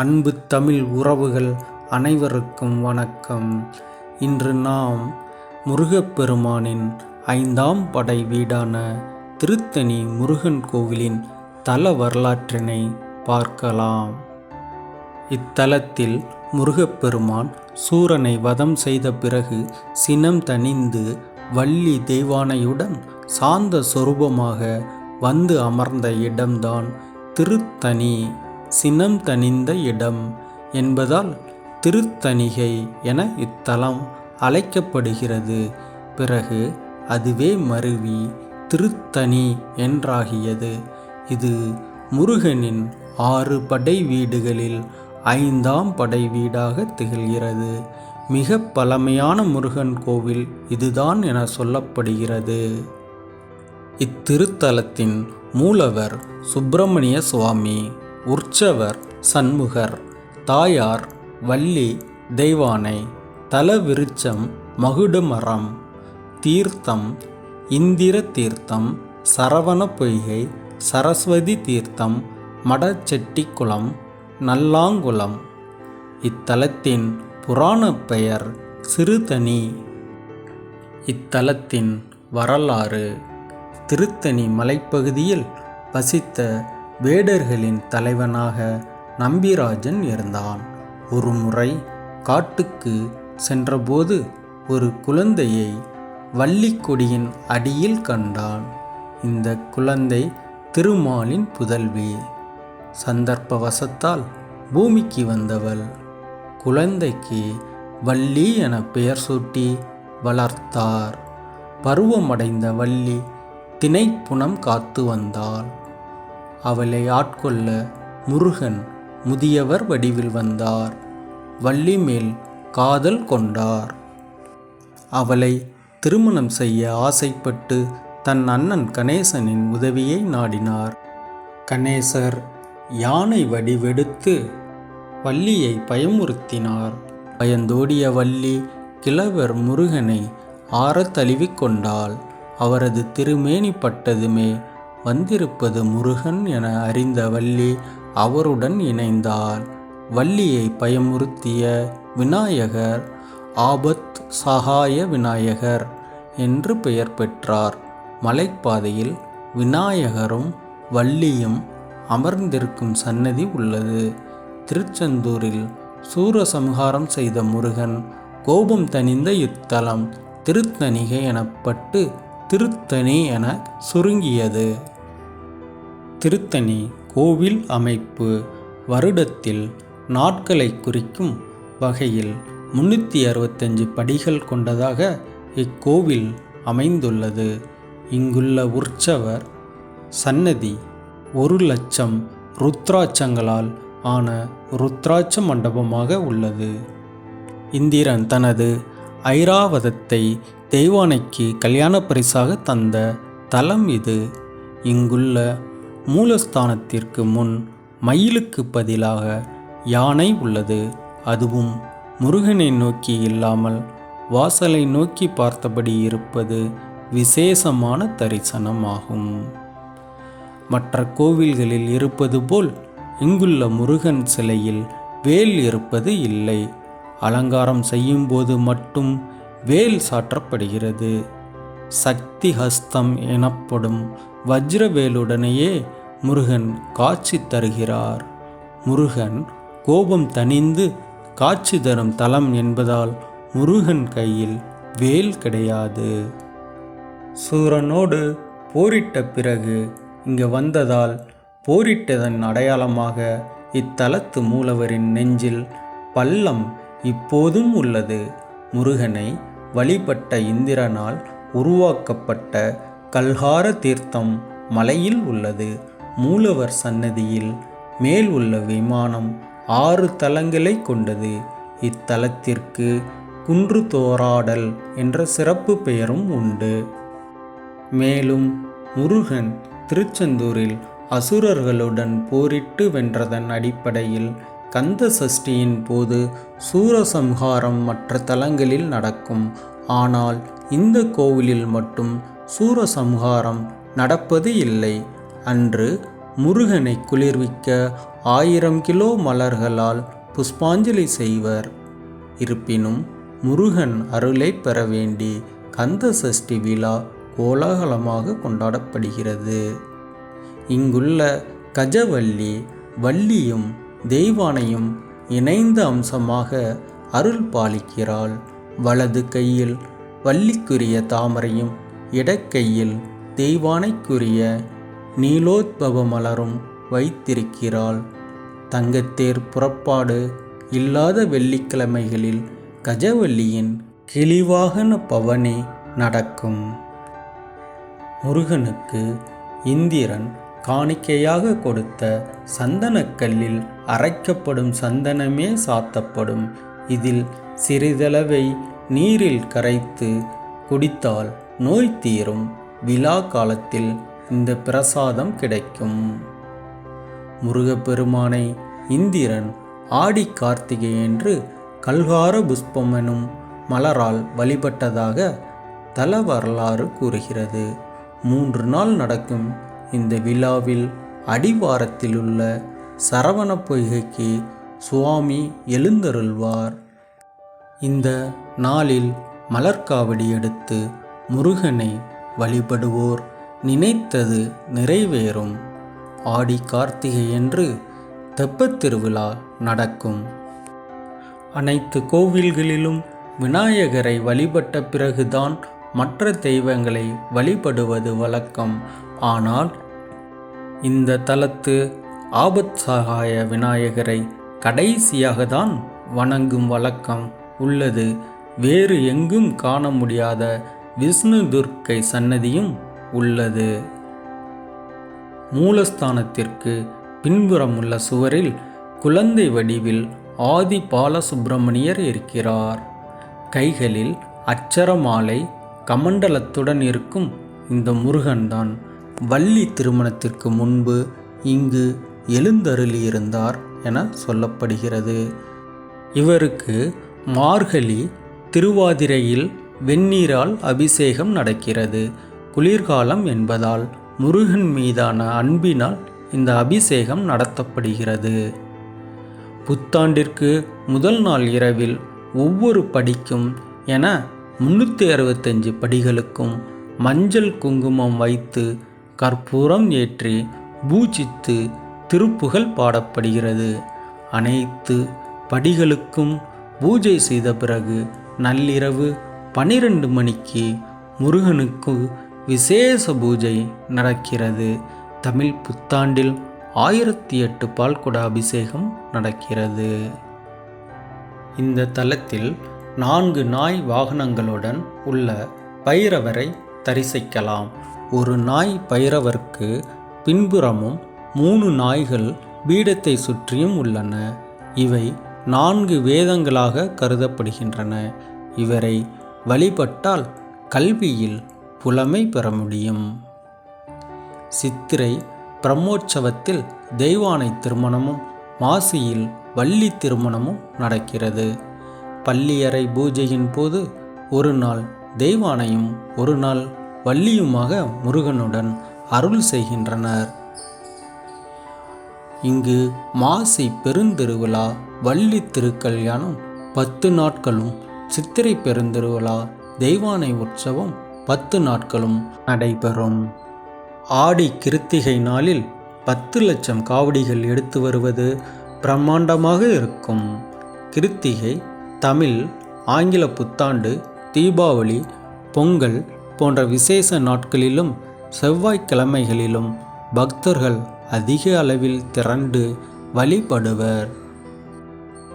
அன்பு தமிழ் உறவுகள் அனைவருக்கும் வணக்கம். இன்று நாம் முருகப்பெருமானின் ஐந்தாம் படை வீடான திருத்தணி முருகன் கோவிலின் தல வரலாற்றினை பார்க்கலாம். இத்தலத்தில் முருகப்பெருமான் சூரனை வதம் செய்த பிறகு சினம் தணிந்து வள்ளி தெய்வானையுடன் சாந்த சொரூபமாக வந்து அமர்ந்த இடம்தான் திருத்தணி. சினம் தணிந்த இடம் என்பதால் திருத்தணிகை என இத்தலம் அழைக்கப்படுகிறது. பிறகு அதுவே மருவி திருத்தணி என்றாகியது. இது முருகனின் ஆறு படை வீடுகளில் ஐந்தாம் படை வீடாக திகழ்கிறது. மிக பழமையான முருகன் கோவில் இதுதான் என சொல்லப்படுகிறது. இத்திருத்தலத்தின் மூலவர் சுப்பிரமணிய சுவாமி. உற்சவர் சண்முகர் தாயார் வள்ளி தெய்வானை தலவிருச்சம் மகுடுமரம் தீர்த்தம் இந்திர தீர்த்தம் சரவண பொய்கை சரஸ்வதி தீர்த்தம் மடச்செட்டிக்குளம் நல்லாங்குளம். இத்தலத்தின் புராண பெயர் சிறுதணி இத்தலத்தின் வரலாறு திருத்தணி மலைப்பகுதியில் வசித்த வேடர்களின் தலைவனாக நம்பிராஜன் இருந்தான். ஒரு முறை காட்டுக்கு சென்றபோது ஒரு குழந்தையை வள்ளிக்கொடியின் அடியில் கண்டான். இந்த குழந்தை திருமாலின் புதல்வி. சந்தர்ப்பவசத்தால் பூமிக்கு வந்தவள். குழந்தைக்கு வள்ளி என பெயர் சூட்டி வளர்த்தார். பருவமடைந்த வள்ளி திணைப்புணம் காத்து வந்தாள். அவளை ஆட்கொள்ள முருகன் முதியவர் வடிவில் வந்தார். வள்ளி மேல் காதல் கொண்டார். அவளை திருமணம் செய்ய ஆசைப்பட்டு தன் அண்ணன் கணேசனின் உதவியை நாடினார். கணேசர் யானை வடிவெடுத்து வள்ளியை பயமுறுத்தினார். பயந்தோடிய வள்ளி கிழவர் முருகனை ஆறத் தழுவிக்கொண்டால் அவரது திருமேனி பட்டதுமே வந்திருப்பது முருகன் என அறிந்த வள்ளி அவருடன் இணைந்தாள் வள்ளியை பயமுறுத்திய விநாயகர் ஆபத் சகாய விநாயகர் என்று பெயர் பெற்றார். மலைப்பாதையில் விநாயகரும் வள்ளியும் அமர்ந்திருக்கும் சன்னதி உள்ளது. திருச்செந்தூரில் சூரசம்ஹாரம் செய்த முருகன் கோபம் தணிந்த இத்தலம் திருத்தணிகை எனப்பட்டு திருத்தணி என சுருங்கியது. திருத்தணி கோவில் அமைப்பு வருடத்தில் நாட்களை குறிக்கும் வகையில் முன்னூற்றி அறுபத்தஞ்சு படிகள் கொண்டதாக இக்கோவில் அமைந்துள்ளது. இங்குள்ள உற்சவர் சன்னதி ஒரு லட்சம் ருத்ராட்சங்களால் ஆன ருத்ராட்ச மண்டபமாக உள்ளது. இந்திரன் தனது ஐராவதத்தை தெய்வானைக்கு கல்யாண பரிசாக தந்த தலம் இது. இங்குள்ள மூலஸ்தானத்திற்கு முன் மயிலுக்கு பதிலாக யானை உள்ளது. அதுவும் முருகனை நோக்கி இல்லாமல் வாசலை நோக்கி பார்த்தபடி இருப்பது விசேஷமான தரிசனமாகும். மற்ற கோவில்களில் இருப்பது போல் இங்குள்ள முருகன் சிலையில் வேல் இருப்பது இல்லை. அலங்காரம் செய்யும்போது மட்டும் வேல் சாற்றப்படுகிறது. சக்தி ஹஸ்தம் எனப்படும் வஜ்ரவேலுடனேயே முருகன் காட்சி தருகிறார். முருகன் கோபம் தணிந்து காட்சி தரும் தலம் என்பதால் முருகன் கையில் வேல் கிடையாது. சூரனோடு போரிட்ட பிறகு இங்கு வந்ததால் போரிட்டதன் அடையாளமாக இத்தலத்து மூலவரின் நெஞ்சில் பள்ளம் இப்போதும் உள்ளது. முருகனை வழிபட்ட இந்திரனால் உருவாக்கப்பட்ட கல்ஹார தீர்த்தம் மலையில் உள்ளது. மூலவர் சன்னதியில் மேல் உள்ள விமானம் ஆறு தலங்களை கொண்டது. இத்தலத்திற்கு குன்று தோராடல் என்ற சிறப்பு பெயரும் உண்டு. மேலும் முருகன் திருச்செந்தூரில் அசுரர்களுடன் போரிட்டு வென்றதன் அடிப்படையில் கந்த சஷ்டியின் போது சூரசம்ஹாரம் மற்ற தலங்களில் நடக்கும். ஆனால் இந்த கோவிலில் மட்டும் சூரசம்ஹாரம் நடப்பது இல்லை. அன்று முருகனை குளிர்விக்க ஆயிரம் கிலோ மலர்களால் புஷ்பாஞ்சலி செய்வர். இருப்பினும் முருகன் அருளை பெற வேண்டி கந்த சஷ்டி விழா கோலாகலமாக கொண்டாடப்படுகிறது. இங்குள்ள கஜவல்லி வள்ளியும் தெய்வானையும் இணைந்த அம்சமாக அருள் பாலிக்கிறாள். வலது கையில் வள்ளிக்குரிய தாமரையும் இடக்கையில் தெய்வானைக்குரிய நீலோத்பவ மலரும் வைத்திருக்கிறாள். தங்கத்தேர் புறப்பாடு இல்லாத வெள்ளிக்கிழமைகளில் கஜவல்லியின் கிளிவாகன பவனி நடக்கும். முருகனுக்கு இந்திரன் காணிக்கையாக கொடுத்த சந்தனக்கல்லில் அரைக்கப்படும் சந்தனமே சாத்தப்படும். இதில் சிறிதளவை நீரில் கரைத்து குடித்தால் நோய் தீரும். விழா காலத்தில் இந்த பிரசாதம் கிடைக்கும். முருகப்பெருமானை இந்திரன் ஆடி கார்த்திகை என்று கல்கார புஷ்பம் எனும் மலரால் வழிபட்டதாக தல வரலாறு கூறுகிறது. மூன்று நாள் நடக்கும் இந்த விழாவில் அடிவாரத்தில் உள்ள சரவண பொய்கைக்கு சுவாமி எழுந்தருள்வார். இந்த நாளில் மலர்காவடி எடுத்து முருகனை வழிபடுவோர் நினைத்தது நிறைவேறும். ஆடி கார்த்திகை என்று நடக்கும். அனைத்து கோவில்களிலும் விநாயகரை வழிபட்ட பிறகுதான் மற்ற தெய்வங்களை வழிபடுவது வழக்கம். ஆனால் இந்த தலத்து ஆபத் சகாய விநாயகரை கடைசியாக தான் வணங்கும் வழக்கம். உள்ளது. வேறு எங்கும் காண முடியாத விஷ்ணு துர்க்கை சன்னதியும் உள்ளது. மூலஸ்தானத்திற்கு பின்புறம் உள்ள சுவரில் குழந்தை வடிவில் ஆதி பாலசுப்பிரமணியர் இருக்கிறார். கைகளில் அச்சரமாலை கமண்டலத்துடன் இருக்கும் இந்த முருகன்தான் வள்ளி திருமணத்திற்கு முன்பு இங்கு எழுந்தருளியிருந்தார் என சொல்லப்படுகிறது. இவருக்கு மார்கழி திருவாதிரையில் வெந்நீரால் அபிஷேகம் நடக்கிறது. குளிர்காலம் என்பதால் முருகன் மீதான அன்பினால் இந்த அபிஷேகம் நடத்தப்படுகிறது. புத்தாண்டிற்கு முதல் நாள் இரவில் ஒவ்வொரு படிக்கும் என முன்னூற்றி அறுபத்தஞ்சு படிகளுக்கும் மஞ்சள் குங்குமம் வைத்து கற்பூரம் ஏற்றி பூஜித்து திருப்புகழ் பாடப்படுகிறது. அனைத்து படிகளுக்கும் பூஜை செய்த பிறகு நள்ளிரவு பனிரெண்டு மணிக்கு முருகனுக்கு விசேஷ பூஜை நடக்கிறது. தமிழ் புத்தாண்டில் ஆயிரத்தி எட்டு பால்குட அபிஷேகம் நடக்கிறது. இந்த தலத்தில் நான்கு நாய் வாகனங்களுடன் உள்ள பைரவரை தரிசிக்கலாம். ஒரு நாய் பைரவருக்கு பின்புறமும் மூணு நாய்கள் பீடத்தை சுற்றியும் உள்ளன. இவை நான்கு வேதங்களாக கருதப்படுகின்றன. இவரை வழிபட்டால் கல்வியில் புலமை பெற முடியும். சித்திரை பிரம்மோற்சவத்தில் தெய்வானை திருமணமும் மாசியில் வள்ளி திருமணமும் நடக்கிறது. பள்ளியறை பூஜையின் போது ஒரு நாள் தெய்வானையும் ஒரு நாள் வள்ளியுமாக முருகனுடன் அருள் செய்கின்றனர். இங்கு மாசி பெருந்திருவிழா வள்ளி திருக்கல்யாணம் பத்து நாட்களும் சித்திரை பெருந்திருவிழா தெய்வானை உற்சவம் பத்து நாட்களும் நடைபெறும். ஆடி கிருத்திகை நாளில் பத்து லட்சம் காவடிகள் எடுத்து வருவது பிரம்மாண்டமாக இருக்கும். கிருத்திகை தமிழ் ஆங்கில புத்தாண்டு தீபாவளி பொங்கல் போன்ற விசேஷ நாட்களிலும் செவ்வாய்க்கிழமைகளிலும் பக்தர்கள் அதிக அளவில் திரண்டு வழிபடுவர்.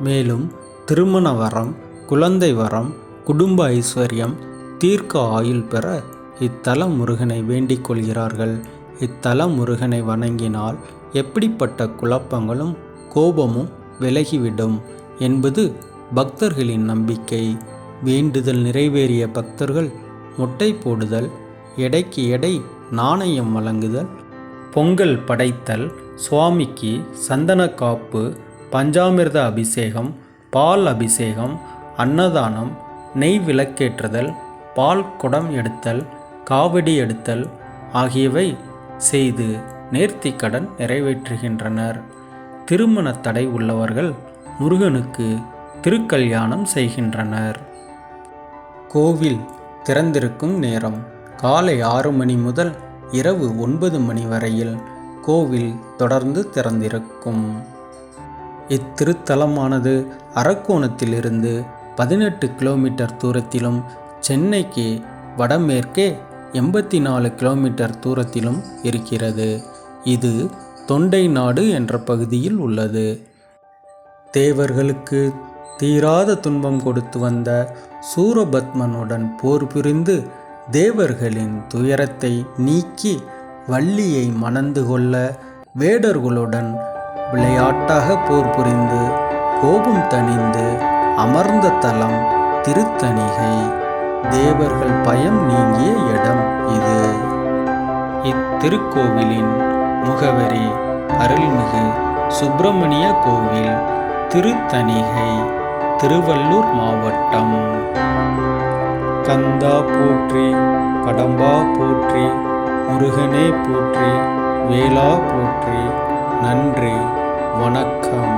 மேலும் திருமண வரம் குழந்தை வரம் குடும்ப ஐஸ்வர்யம் தீர்க்க ஆயுள் பெற இத்தல முருகனை வேண்டிக் கொள்கிறார்கள். இத்தல முருகனை வணங்கினால் எப்படிப்பட்ட குழப்பங்களும் கோபமும் விலகிவிடும் என்பது பக்தர்களின் நம்பிக்கை. வேண்டுதல் நிறைவேறிய பக்தர்கள் முட்டை போடுதல் எடைக்கு எடை நாணயம் வழங்குதல் பொங்கல் படைத்தல் சுவாமிக்கு சந்தன காப்பு பஞ்சாமிர்த அபிஷேகம் பால் அபிஷேகம் அன்னதானம் நெய் விளக்கேற்றுதல் பால் குடம் எடுத்தல் காவடி எடுத்தல் ஆகியவை செய்து நேர்த்திக்கடன் நிறைவேற்றுகின்றனர். திருமண தடை உள்ளவர்கள் முருகனுக்கு திருக்கல்யாணம் செய்கின்றனர். கோவில் திறந்திருக்கும் நேரம். காலை ஆறு மணி முதல் இரவு ஒன்பது மணி வரையில் கோவில் தொடர்ந்து திறந்திருக்கும். இத்திருத்தலமானது அரக்கோணத்திலிருந்து பதினெட்டு கிலோமீட்டர் தூரத்திலும் சென்னைக்கு வடமேற்கே எண்பத்தி நாலு கிலோமீட்டர் தூரத்திலும் இருக்கிறது. இது தொண்டை நாடு என்ற பகுதியில் உள்ளது. தேவர்களுக்கு தீராத துன்பம் கொடுத்து வந்த சூரபத்மனுடன் போர் புரிந்து தேவர்களின் துயரத்தை நீக்கி வள்ளியை மணந்து கொள்ள வேடர்களுடன் விளையாட்டாக போர் புரிந்து கோபம் தணிந்து அமர்ந்த தலம் திருத்தணிகை. தேவர்கள் பயம் நீங்கிய இடம் இது. இத்திருக்கோவிலின் முகவரி அருள்மிகு சுப்பிரமணிய கோவில் திருத்தணிகை. திருவள்ளூர் மாவட்டம். கந்தா போற்றி கடம்பா போற்றி முருகனே போற்றி வேளா போற்றி நன்றி வணக்கம்.